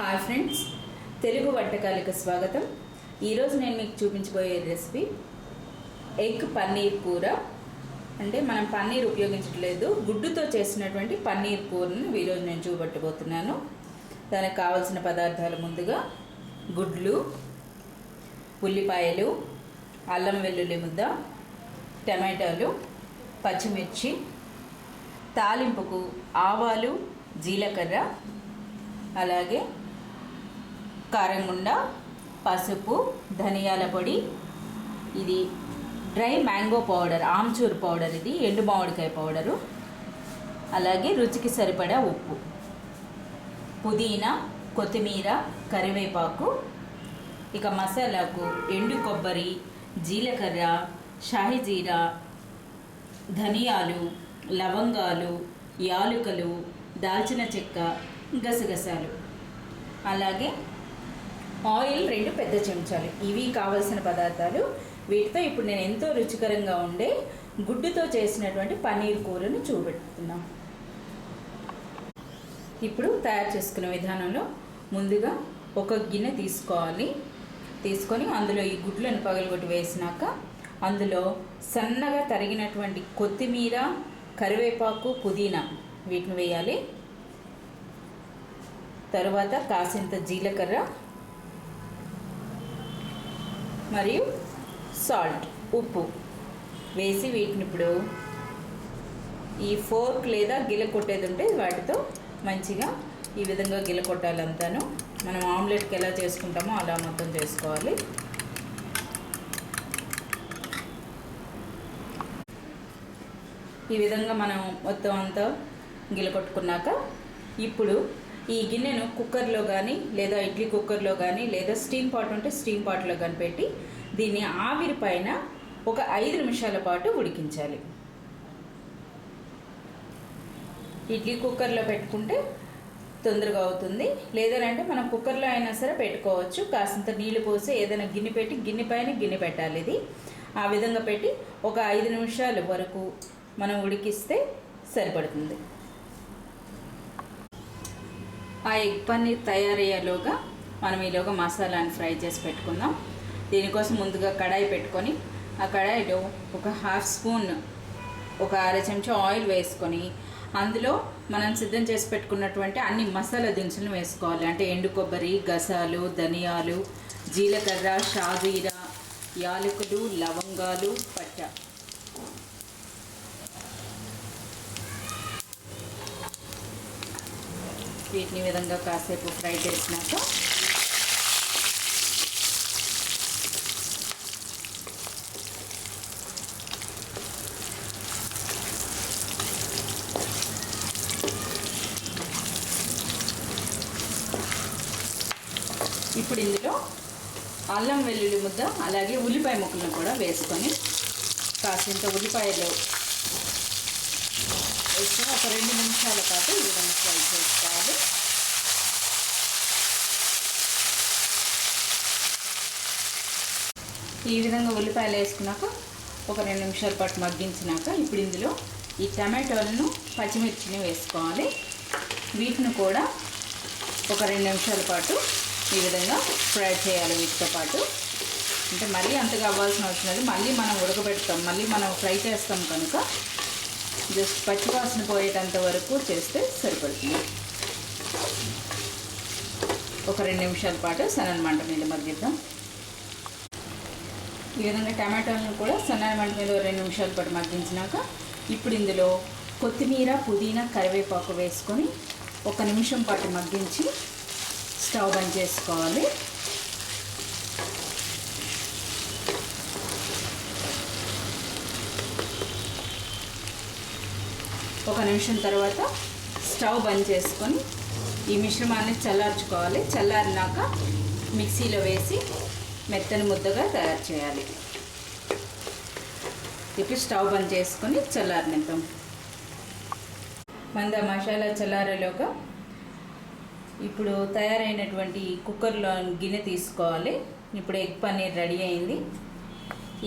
Hi friends Telugu వంటకాలకు స్వాగతం. ఈరోజు నేను మీకు చూపించబోయే రెసిపీ ఎగ్ పన్నీర్ కూర. అంటే మనం పన్నీర్ ఉపయోగించట్లేదు గుడ్డుతో చేసినటువంటి పన్నీర్ కూరను ఈరోజు నేను చూపెట్టబోతున్నాను. దానికి కావలసిన పదార్థాలు ముందుగా గుడ్లు ఉల్లిపాయలు అల్లం వెల్లుల్లి ముద్ద టమాటాలు పచ్చిమిర్చి తాలింపుకు ఆవాలు జీలకర్ర అలాగే కారంగుండ పసుపు ధనియాల పొడి. ఇది dry mango powder amchur powder ఇది ఎండు మామిడికాయ పౌడరు. అలాగే రుచికి సరిపడా ఉప్పు. పుదీనా కొత్తిమీర కరివేపాకు. ఇక మసాలాకు ఎండు కొబ్బరి జీలకర్ర షాహి జీరా ధనియాలు లవంగాలు యాలుకలు దాల్చిన చెక్క గసగసాలు. అలాగే ఆయిల్ రెండు పెద్ద చెంచాలు. ఇవి కావలసిన పదార్థాలు. వీటితో ఇప్పుడు నేను ఎంతో రుచికరంగా ఉండే గుడ్డుతో చేసినటువంటి పన్నీర్ కూరను చూపెడుతున్నాం. ఇప్పుడు తయారు చేసుకునే విధానంలో ముందుగా ఒక గిన్నె తీసుకోవాలి. తీసుకొని అందులో ఈ గుడ్లను పగలగొట్టి వేసినాక అందులో సన్నగా తరిగినటువంటి కొత్తిమీర కరివేపాకు పుదీనా వీటిని వేయాలి. తరువాత కాసింత జీలకర్ర మరియు సాల్ట్ ఉప్పు. వేసి వీటిని ఇప్పుడు ఈ ఫోర్క్ లేదా గిల కొట్టేది ఉంటే వాటితో మంచిగా ఈ విధంగా గిల కొట్టాలంతాను మనం ఆమ్లెట్కి ఎలా చేసుకుంటామో అలా మొత్తం చేసుకోవాలి. ఈ విధంగా మనం మొత్తం అంతా గిలకొట్టుకున్నాక ఇప్పుడు ఈ గిన్నెను కుక్కర్లో కానీ లేదా ఇడ్లీ కుక్కర్లో కానీ లేదా స్టీమ్ పాట్ ఉంటే స్టీమ్ పాట్లో కానీ పెట్టి దీన్ని ఆవిరి పైన ఒక ఐదు నిమిషాల పాటు ఉడికించాలి. ఇడ్లీ కుక్కర్లో పెట్టుకుంటే తొందరగా అవుతుంది. లేదనంటే మనం కుక్కర్లో అయినా సరే పెట్టుకోవచ్చు. కాసింత నీళ్ళు పోసి ఏదైనా గిన్నె పెట్టి గిన్నె పైన గిన్నె పెట్టాలి ఇది. ఆ విధంగా పెట్టి ఒక ఐదు నిమిషాల వరకు మనం ఉడికిస్తే సరిపడుతుంది. ఆ ఎగ్ పన్నీర్ తయారయ్యేలోగా మనం ఈలోగా మసాలాని ఫ్రై చేసి పెట్టుకుందాం. దీనికోసం ముందుగా కడాయి పెట్టుకొని ఆ కడాయిలో ఒక హాఫ్ స్పూన్ ఒక అర చెంచా ఆయిల్ వేసుకొని అందులో మనం సిద్ధం చేసి పెట్టుకున్నటువంటి అన్ని మసాలా దినుసులు వేసుకోవాలి. అంటే ఎండు కొబ్బరి గసాలు ధనియాలు జీలకర్ర షాజీరా యాలకులు లవంగాలు పట్ట వీటిని విధంగా కాసేపు ఫ్రై చేసినాక ఇప్పుడు ఇందులో అల్లం వెల్లుల్లి ముద్ద అలాగే ఉల్లిపాయ ముక్కలను కూడా వేసుకొని కాసింత ఉల్లిపాయలు వేసుకొని ఒక రెండు నిమిషాల పాటు ఈ విధంగా ఫ్రై చేసుకోవాలి. ఈ విధంగా ఉల్లిపాయలు వేసుకున్నాక ఒక రెండు నిమిషాల పాటు మగ్గించినాక ఇప్పుడు ఇందులో ఈ టమాటోలను పచ్చిమిర్చిని వేసుకోవాలి. వీటిని కూడా ఒక రెండు నిమిషాల పాటు ఈ విధంగా ఫ్రై చేయాలి వీటితో పాటు. అంటే మళ్ళీ అంతగా అవ్వాల్సిన అవసరం లేదు. మళ్ళీ మనం ఉడకబెడతాం. మళ్ళీ మనం ఫ్రై చేస్తాం కనుక జస్ట్ పచ్చివాసన పోయేటంత వరకు చేస్తే సరిపడుతుంది. ఒక రెండు నిమిషాల పాటు సన్నని మంట మీద మగ్గిద్దాం. ఈ విధంగా టమాటాలను కూడా సన్నని మంట మీద రెండు నిమిషాల పాటు మగ్గించినాక ఇప్పుడు ఇందులో కొత్తిమీర పుదీనా కరివేపాకు వేసుకొని ఒక నిమిషం పాటు మగ్గించి స్టవ్ బంద్ చేసుకోవాలి. ఒక నిమిషం తర్వాత స్టవ్ బంద్ చేసుకొని ఈ మిశ్రమాన్ని చల్లార్చుకోవాలి. చల్లారినాక మిక్సీలో వేసి మెత్తని ముద్దగా తయారు చేయాలి. ఇప్పుడు స్టవ్ బంద్ చేసుకొని చల్లారనిద్దాం. మంద మసాలా చల్లారేలోగా ఇప్పుడు తయారైనటువంటి కుక్కర్లో గిన్నె తీసుకోవాలి. ఇప్పుడు ఎగ్ పన్నీర్ రెడీ అయింది.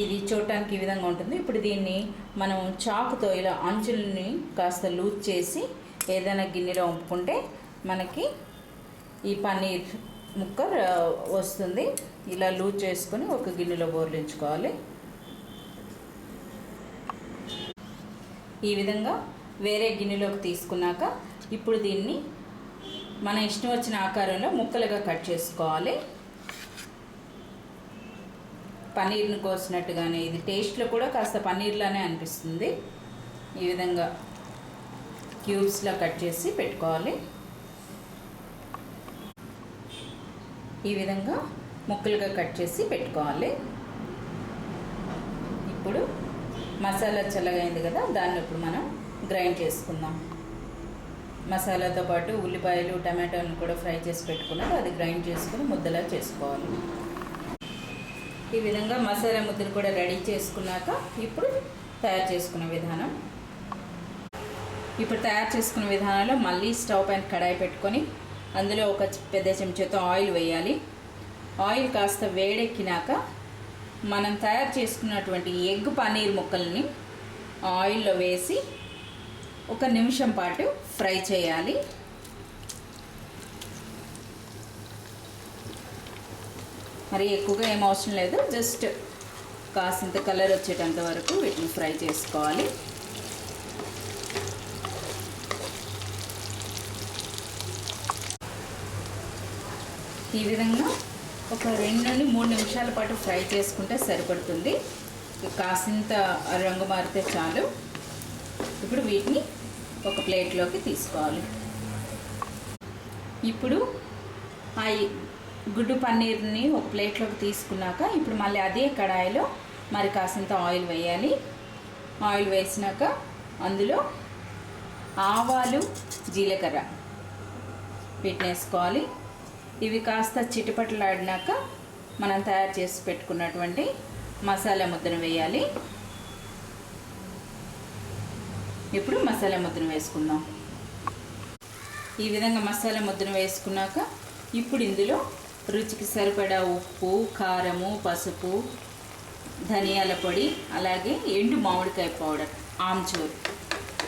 ఇది చూడటానికి ఈ విధంగా ఉంటుంది. ఇప్పుడు దీన్ని మనం చాకుతో ఇలా అంచుల్ని కాస్త లూజ్ చేసి ఏదైనా గిన్నెలో వంపుకుంటే మనకి ఈ పన్నీర్ ముక్క వస్తుంది. ఇలా లూజ్ చేసుకొని ఒక గిన్నెలో బోర్లించుకోవాలి. ఈ విధంగా వేరే గిన్నెలోకి తీసుకున్నాక ఇప్పుడు దీన్ని మన ఇష్టం వచ్చిన ఆకారంలో ముక్కలుగా కట్ చేసుకోవాలి. పన్నీర్ని కోసినట్టుగానే ఇది టేస్ట్లో కూడా కాస్త పన్నీర్లానే అనిపిస్తుంది. ఈ విధంగా క్యూబ్స్లో కట్ చేసి పెట్టుకోవాలి. ఈ విధంగా ముక్కలుగా కట్ చేసి పెట్టుకోవాలి. ఇప్పుడు మసాలా చల్లగైంది కదా దాన్ని ఇప్పుడు మనం గ్రైండ్ చేసుకుందాం. మసాలాతో పాటు ఉల్లిపాయలు టమాటోలను కూడా ఫ్రై చేసి పెట్టుకున్నాక అది గ్రైండ్ చేసుకుని ముద్దలా చేసుకోవాలి. ఈ విధంగా మసాలా ముద్దలు కూడా రెడీ చేసుకున్నాక ఇప్పుడు తయారు చేసుకునే విధానం. ఇప్పుడు తయారు చేసుకున్న విధానంలో మళ్ళీ స్టవ్ పైన కడాయి పెట్టుకొని అందులో ఒక పెద్ద చెంచాతో ఆయిల్ వేయాలి. ఆయిల్ కాస్త వేడెక్కినాక మనం తయారు చేసుకున్నటువంటి ఎగ్ పన్నీర్ ముక్కల్ని ఆయిల్లో వేసి ఒక నిమిషం పాటు ఫ్రై చేయాలి. మరి ఎక్కువగా ఏం అవసరం లేదు. జస్ట్ కాసింత కలర్ వచ్చేటంత వరకు వీటిని ఫ్రై చేసుకోవాలి. ఈ విధంగా ఒక రెండు నుండి మూడు నిమిషాల పాటు ఫ్రై చేసుకుంటే సరిపడుతుంది. కాసింత రంగు మారితే చాలు. ఇప్పుడు వీటిని ఒక ప్లేట్లోకి తీసుకోవాలి. ఇప్పుడు ఆ గుడ్డు పన్నీర్ని ఒక ప్లేట్లోకి తీసుకున్నాక ఇప్పుడు మళ్ళీ అదే కడాయిలో మరి కాసంత ఆయిల్ వేయాలి. ఆయిల్ వేసినాక అందులో ఆవాలు జీలకర్ర పెట్టినేసుకోవాలి ఇవి కాస్త చిటిపటలాడినాక మనం తయారు చేసి పెట్టుకున్నటువంటి మసాలా ముద్దను వేయాలి. ఇప్పుడు మసాలా ముద్దను వేసుకుందాం. ఈ విధంగా మసాలా ముద్దను వేసుకున్నాక ఇప్పుడు ఇందులో రుచికి సరిపడా ఉప్పు కారము పసుపు ధనియాల పొడి అలాగే ఎండు మామిడికాయ పౌడర్ ఆమ్చూర్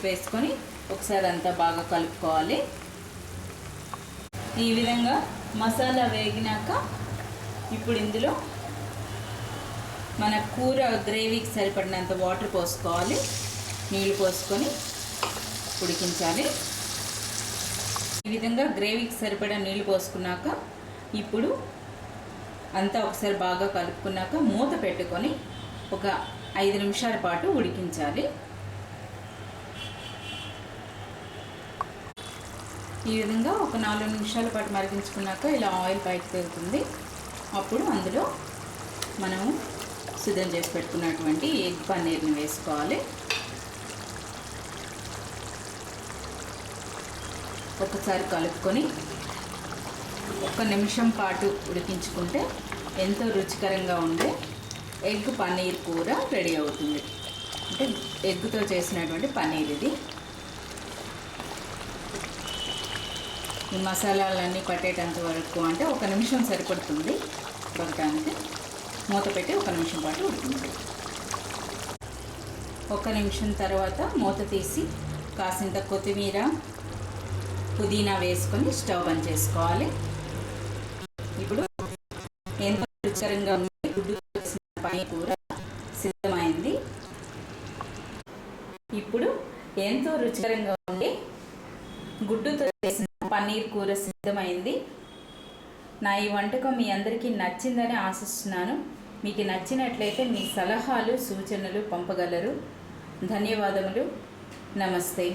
వేసుకొని ఒకసారి అంతా బాగా కలుపుకోవాలి. ఈ విధంగా మసాలా వేగినాక ఇప్పుడు ఇందులో మన కూర గ్రేవీకి సరిపడినంత వాటర్ పోసుకోవాలి. నీళ్ళు పోసుకొని ఉడికించాలి. ఈ విధంగా గ్రేవీకి సరిపడా నీళ్ళు పోసుకున్నాక ఇప్పుడు అంతా ఒకసారి బాగా కలుపుకున్నాక మూత పెట్టుకొని ఒక ఐదు నిమిషాల పాటు ఉడికించాలి. ఈ విధంగా ఒక నాలుగు నిమిషాల పాటు మరిగించుకున్నాక ఇలా ఆయిల్ బయటకు తేలుతుంది. అప్పుడు అందులో మనము సిద్ధం చేసి పెట్టుకున్నటువంటి ఎగ్ పన్నీర్ని వేసుకోవాలి. ఒకసారి కలుపుకొని ఒక నిమిషం పాటు ఉడికించుకుంటే ఎంతో రుచికరంగా ఉండే ఎగ్ పన్నీర్ కూర రెడీ అవుతుంది. అంటే ఎగ్తో చేసినటువంటి పన్నీర్ ఇది. ఈ మసాలాలన్నీ పట్టేటంత వరకు అంటే ఒక నిమిషం సరిపడుతుంది ఉడకడానికి. మూత పెట్టి ఒక నిమిషం పాటు ఉడుతుంది ఒక నిమిషం తర్వాత మూత తీసి కాసింత కొత్తిమీర పుదీనా వేసుకొని స్టవ్ బంద్ చేసుకోవాలి. ఇప్పుడు ఎంతో రుచికరంగా ఉంది? గుడ్డు వేసిన పన్నీర్ కూర సిద్ధమైంది. ఇప్పుడు ఎంతో రుచికరంగా ఉండి గుడ్డుతో చేసిన పన్నీర్ కూర సిద్ధమైంది. నా ఈ వంటకం మీ అందరికీ నచ్చిందని ఆశిస్తున్నాను. మీకు నచ్చినట్లయితే మీ సలహాలు సూచనలు పంపగలరు. ధన్యవాదములు. నమస్తే.